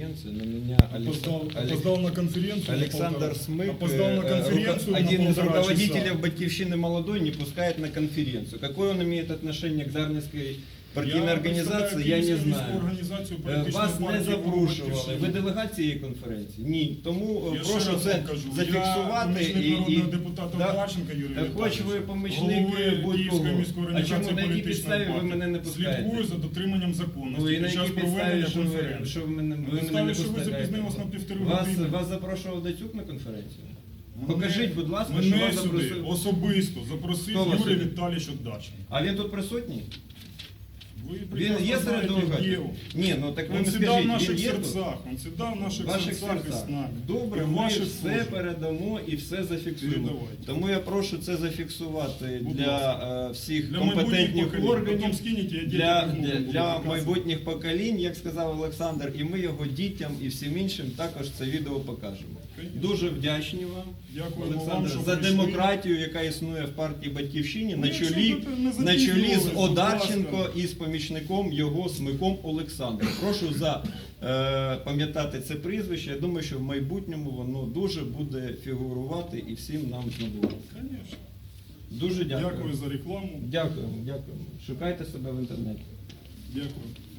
конференцию, но меня Опоздал, Алекс- Алекс- опоздал на конференцию. на Александр полтора- Смык, Опоздал на э, конференцию руко- на один из полтора руководителей часа. Батьковщины молодой не пускает на конференцию. Какое он имеет отношение к Дарницкой партийной Я организации, я не знаю. Е, Вас не запрошували. Ви делегат цієї конференції? Ні. Тому е, Я прошу це кажу, зафіксувати помічник і, і депутата Да. Влащенка Юрія Так хоч ви помічник будь-кого. Київської міської А організації чому на якій підставі ви мене не пускаєте? Слідкую за дотриманням законності Ну і на якій підставі, що ви, що ви мене, ви мене не пускаєте? запізнились на півтори вас, години. вас запрошував Дацюк на конференцію? Мене- Покажіть, будь ласка, що вас сюди запросив. особисто запросив Юрій? Віталійович Оддаченко. А він тут присутній? Він є серед він. Ні, ну так ви Он мені всегда в скажіть, наших він є тут? серцах, он всегда в наших, В ваших серцях, і серцях. з нами. Добре, в ми ваших все теж. передамо і все зафіксуємо. Передавайте. Тому я прошу це зафіксувати Будь для е, всіх Для компетентних поколінь. органів, Потім скинете, я для, дітям для, буду для показувати. майбутніх поколінь, як сказав Олександр, і ми його дітям і всім іншим також це відео покажемо. Конечно. Дуже вдячні вам, Дякуємо вам, Олександр, що за прийшли. демократію, яка існує в партії Батьківщині на чолі, не на чолі з будь Одарченко і з помічником його Смиком Олександром. Прошу за е, пам'ятати це прізвище. Я думаю, що в майбутньому воно дуже буде фігурувати і всім нам знадобиться. Звісно. Дуже дякую. Дякую за рекламу. Дякуємо, дякуємо. Шукайте себе в інтернеті. Дякую.